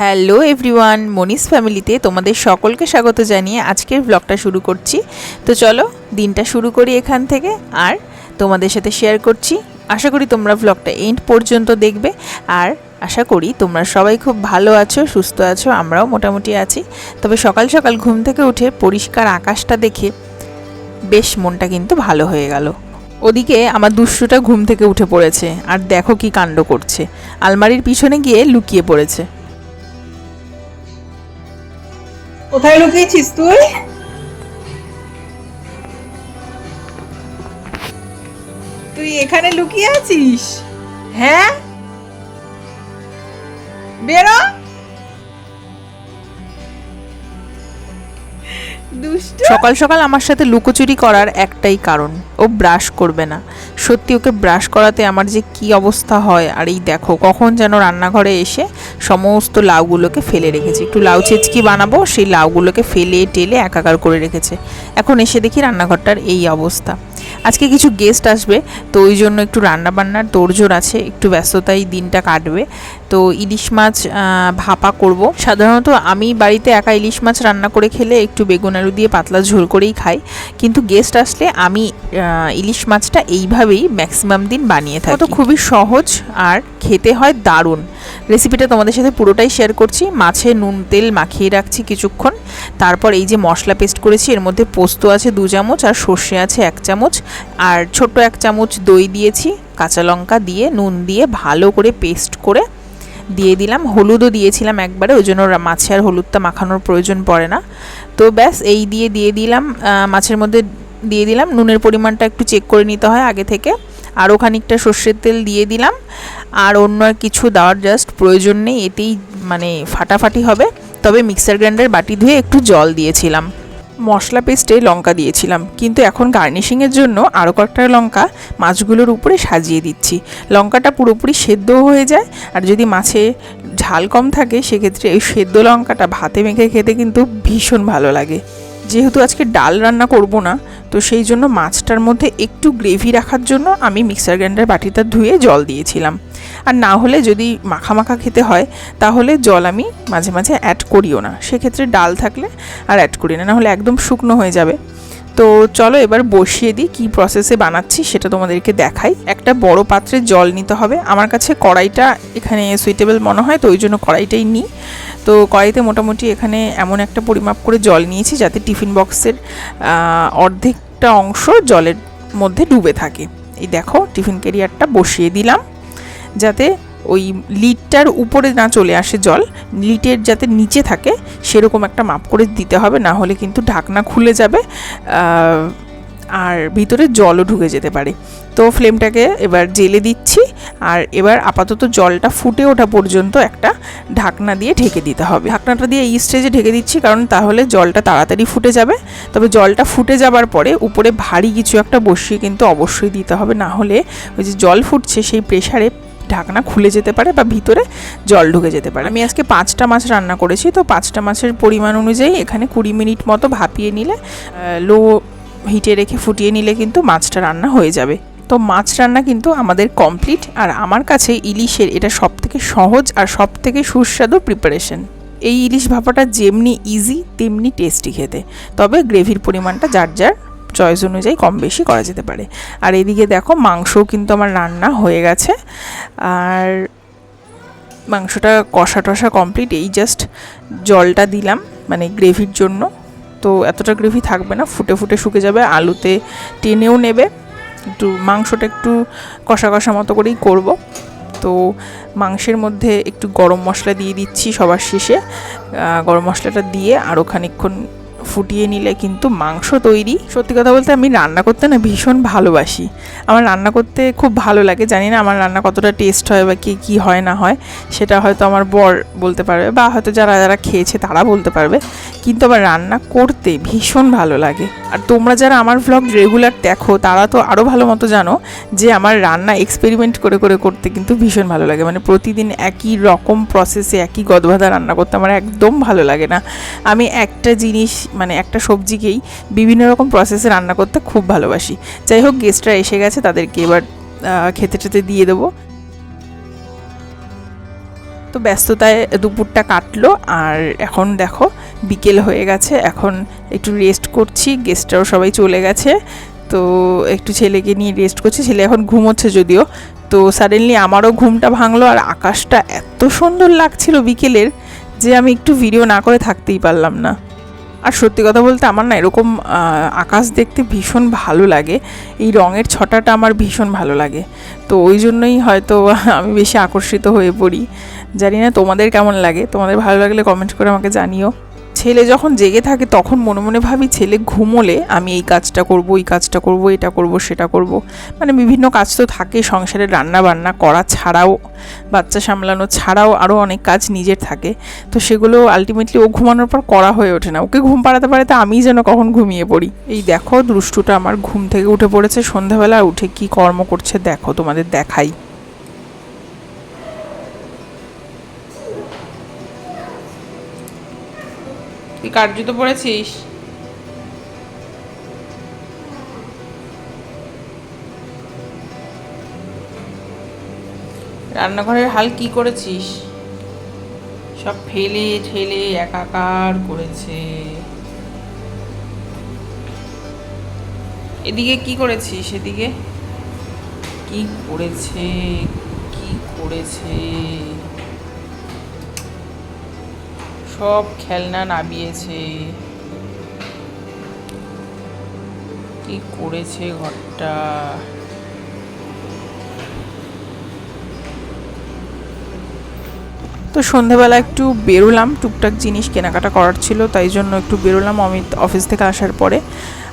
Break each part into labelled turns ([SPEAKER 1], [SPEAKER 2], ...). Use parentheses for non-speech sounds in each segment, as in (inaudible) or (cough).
[SPEAKER 1] Hello everyone Moni's ফ্যামিলিতে তোমাদের সকলকে স্বাগত জানিয়ে আজকের ব্লগটা শুরু করছি। তো চলো, দিনটা শুরু করি এখান থেকে আর তোমাদের সাথে শেয়ার করছি। আশা করি তোমরা ব্লগটা এন্ড পর্যন্ত দেখবে। আর আশা করি তোমরা সবাই খুব ভালো আছো সুস্থ আছো আমরাও মোটামুটি আছি। তবে সকাল সকাল ঘুম থেকে উঠে পরিষ্কার আকাশটা দেখে বেশ মনটা কিন্তু ভালো হয়ে গেল। ওদিকে আমার দুষ্টুটা ঘুম থেকে উঠে পড়েছে আর দেখো কি কাণ্ড করছে। আলমারির পিছনে গিয়ে লুকিয়ে পড়েছে।
[SPEAKER 2] কোথায় লুকিয়েছিস তুই? তুই এখানে লুকিয়ে আছিস? হ্যাঁ? বেরো।
[SPEAKER 1] সকাল সকাল আমার সাথে লুকোচুরি করার একটাই কারণ। ও ব্রাশ করবে না। সত্যি ওকে ব্রাশ করাতে আমার যে কি অবস্থা হয়, আর এই দেখো কখন যেন রান্নাঘরে এসে সমস্ত লাউগুলোকে ফেলে রেখেছে। একটু লাউ চেচকি বানাবো, সেই লাউগুলোকে ফেলে টেলে একাকার করে রেখেছে। এখন এসে দেখি রান্নাঘরটার এই অবস্থা। আজকে কিছু গেস্ট আসবে, তো ওই জন্য একটু রান্নাবান্নার তোড়জোড় আছে, একটু ব্যস্ততাই দিনটা কাটবে। তো ইলিশ মাছ ভাপা করব। সাধারণত আমি বাড়িতে একা ইলিশ মাছ রান্না করে খেলে একটু বেগুন আলু দিয়ে পাতলা ঝোল করেই খাই। কিন্তু গেস্ট আসলে আমি ইলিশ মাছটা এইভাবেই ম্যাক্সিমাম দিন বানিয়ে থাকি তো খুবই সহজ আর খেতে হয় দারুণ। রেসিপিটা তোমাদের সাথে পুরোটাই শেয়ার করছি। মাছে নুন তেল মাখিয়ে রাখছি কিছুক্ষণ। তারপর এই যে মশলা পেস্ট করেছি এর মধ্যে পোস্ত আছে দু চামচ আর সর্ষে আছে এক চামচ। আর ছোট্ট এক চামচ দই দিয়েছি কাঁচা লঙ্কা দিয়ে নুন দিয়ে ভালো করে পেস্ট করে দিয়ে দিলাম। হলুদও দিয়েছিলাম একবারে, ওই জন্য মাছে আর হলুদটা মাখানোর প্রয়োজন পড়ে না। তো ব্যাস, এই দিয়ে দিয়ে দিলাম মাছের মধ্যে দিয়ে দিলাম। নুনের পরিমাণটা একটু চেক করে নিতে হয় আগে থেকে। আরও খানিকটা সর্ষের তেল দিয়ে দিলাম। আর অন্য আর কিছু দেওয়ার জাস্ট প্রয়োজন নেই, এতেই মানে ফাটাফাটি হবে। তবে মিক্সার গ্রাইন্ডার বাটি ধুয়ে একটু জল দিয়েছিলাম। মশলা পেস্টে লঙ্কা দিয়েছিলাম। কিন্তু এখন গার্নিশিংয়ের জন্য আরও কয়েকটা লঙ্কা মাছগুলোর উপরে সাজিয়ে দিচ্ছি। লঙ্কাটা পুরোপুরি সেদ্ধ হয়ে যায়, আর যদি মাছে ঝাল কম থাকে, সেক্ষেত্রে এই সেদ্ধ লঙ্কাটা ভাতে মেখে খেতে কিন্তু ভীষণ ভালো লাগে। যেহেতু আজকে ডাল রান্না করব না, তো সেই জন্য মাছটার মধ্যে একটু গ্রেভি রাখার জন্য আমি মিক্সার গ্রাইন্ডার বাটিটা ধুয়ে জল দিয়েছিলাম। আর না হলে যদি মাখা মাখা খেতে হয়, তাহলে জল আমি মাঝে মাঝে অ্যাড করিও না। সেক্ষেত্রে ডাল থাকলে আর অ্যাড করি না নাহলে একদম শুকনো হয়ে যাবে। তো চলো এবার বসিয়ে দিই কী প্রসেসে বানাচ্ছি, সেটা তোমাদেরকে দেখাই। একটা বড় পাত্রে জল নিতে হবে। আমার কাছে কড়াইটা এখানে সুইটেবল মনে হয়, তো ওই জন্য কড়াইটাই নিই। তো কড়াইতে মোটামুটি এখানে এমন একটা পরিমাপ করে জল নিয়েছি যাতে টিফিন বক্সের অর্ধেকটা অংশ জলের মধ্যে ডুবে থাকে। এই দেখো, টিফিন ক্যারিয়ারটা বসিয়ে দিলাম যাতে ওই লিডটার উপরে না চলে আসে জল, লিটের যাতে নিচে থাকে সেরকম একটা মাপ করে দিতে হবে, না হলে কিন্তু ঢাকনা খুলে যাবে। আর ভিতরে জলও ঢুকে যেতে পারে। তো ফ্লেমটাকে এবার জেলে দিচ্ছি আর এবার আপাতত জলটা ফুটে ওঠা পর্যন্ত একটা ঢাকনা দিয়ে ঢেকে দিতে হবে। ঢাকনাটা দিয়ে এই স্টেজে ঢেকে দিচ্ছি কারণ তাহলে জলটা তাড়াতাড়ি ফুটে যাবে। তবে জলটা ফুটে যাবার পরে উপরে ভারী কিছু একটা বসিয়ে কিন্তু অবশ্যই দিতে হবে। না হলে ওই যে জল ফুটছে সেই প্রেশারে ঢাকনা খুলে যেতে পারে বা ভিতরে জল ঢুকে যেতে পারে। আমি আজকে পাঁচটা মাছ রান্না করেছি। তো পাঁচটা মাছের পরিমাণ অনুযায়ী এখানে কুড়ি মিনিট মতো ভাপিয়ে নিলে লো হিটে রেখে ফুটিয়ে নিলে কিন্তু মাছটা রান্না হয়ে যাবে। তো মাছ রান্না কিন্তু আমাদের কমপ্লিট আর আমার কাছে ইলিশের এটা সব থেকে সহজ আর সব থেকে সুস্বাদু প্রিপারেশন এই ইলিশ ভাপাটা যেমনি ইজি তেমনি টেস্টি খেতে। তবে গ্রেভির পরিমাণটা যার যার চয়েস অনুযায়ী কম বেশি করা যেতে পারে। আর এদিকে দেখো, মাংসও কিন্তু আমার রান্না হয়ে গেছে। আর মাংসটা কষা টষা কমপ্লিট এই জাস্ট জলটা দিলাম মানে গ্রেভির জন্য। তো এতটা গ্রেভি থাকবে না, ফুটে ফুটে শুকে যাবে, আলুতে টেনেও নেবে। একটু মাংসটা একটু কষা কষা মতো করেই করব। তো মাংসের মধ্যে একটু গরম মশলা দিয়ে দিচ্ছি সবার শেষে। গরম মশলাটা দিয়ে আরও খানিকক্ষণ ফুটিয়ে নিলে কিন্তু মাংস তৈরি। সত্যি কথা বলতে আমি রান্না করতে না ভীষণ ভালোবাসি। আমার রান্না করতে খুব ভালো লাগে, জানি না আমার রান্না কতটা টেস্ট হয় বা কি, কী হয় না হয়, সেটা হয়তো আমার বর বলতে পারবে বা হয়তো যারা যারা খেয়েছে তারা বলতে পারবে। কিন্তু আমার রান্না করতে ভীষণ ভালো লাগে। আর তোমরা যারা আমার ভ্লগ রেগুলার দেখো, তারা তো আরও ভালো মতো জানো যে আমার রান্না এক্সপেরিমেন্ট করে করে করতে কিন্তু ভীষণ ভালো লাগে। মানে প্রতিদিন একই রকম প্রসেসে একই গদবাধা রান্না করতে আমার একদম ভালো লাগে না। আমি একটা জিনিস মানে একটা সবজিকেই বিভিন্ন রকম প্রসেসে রান্না করতে খুব ভালোবাসি। যাই হোক গেস্টরা এসে গেছে, তাদেরকে এবার খেতে টেতে দিয়ে দেবো। তো ব্যস্ততায় দুপুরটা কাটলো, আর এখন দেখো, বিকেল হয়ে গেছে, এখন একটু রেস্ট করছি গেস্টরাও সবাই চলে গেছে। তো একটু ছেলেকে নিয়ে রেস্ট করছি, ছেলে এখন ঘুমোচ্ছে যদিও। তো সাডেনলি আমারও ঘুমটা ভাঙলো, আর আকাশটা এত সুন্দর লাগছিল বিকেলের, যে আমি একটু ভিডিও না করে থাকতেই পারলাম না। আর সত্যি কথা বলতে আমার না এরকম আকাশ দেখতে ভীষণ ভালো লাগে। এই রঙের ছটাটা আমার ভীষণ ভালো লাগে। তো ওই জন্যই হয়তো (laughs) আমি বেশি আকর্ষিত হয়ে পড়ি। জানি না তোমাদের কেমন লাগে। তোমাদের ভালো লাগলে কমেন্ট করে আমাকে জানিও। ছেলে যখন জেগে থাকে, তখন মনে মনে ভাবি, ছেলে ঘুমোলে আমি এই কাজটা করব, এই কাজটা করব, এটা করব, সেটা করব। মানে বিভিন্ন কাজ তো থাকে, সংসারে রান্না বান্না করা ছাড়াও, বাচ্চা সামলানো ছাড়াও আরও অনেক কাজ নিজের থাকে। তো সেগুলো আলটিমেটলি ও ঘুমানোর পর করা হয়ে ওঠে না। ওকে ঘুম পাড়াতে পারাতে আমি যেন কখন ঘুমিয়ে পড়ি। এই দেখো, দুষ্টুটা আমার ঘুম থেকে উঠে পড়েছে, সন্ধ্যাবেলা উঠে কি কর্ম করছে, দেখো তোমাদের দেখাই। তুই কার জুতো পরেছিস? রান্নাঘরের হাল কি করেছিস? সব ফেলে, ঠেলে, একাকার করেছে। এদিকে কি করেছিস? এদিকে? কি করেছে? কি করেছে? সব খেলনা নামিয়েছে। কি করেছে ঘরটা? তো সন্ধেবেলা একটু বেরোলাম, টুকটাক জিনিস কেনাকাটা করার ছিল, তাই জন্য একটু বেরোলাম অমিত অফিস থেকে আসার পরে।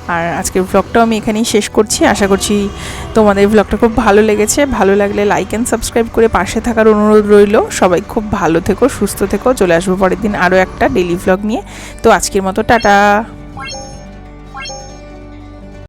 [SPEAKER 1] আর আজকের ব্লগটাও আমি এখানেই শেষ করছি। আশা করছি তোমাদের ব্লগটা খুব ভালো লেগেছে। ভালো লাগলে লাইক অ্যান্ড সাবস্ক্রাইব করে পাশে থাকার অনুরোধ রইল। সবাই খুব ভালো থেকো, সুস্থ থেকো। চলে আসব পরের দিন আরও একটা ডেলি ব্লগ নিয়ে। তো আজকের মতো, টাটা!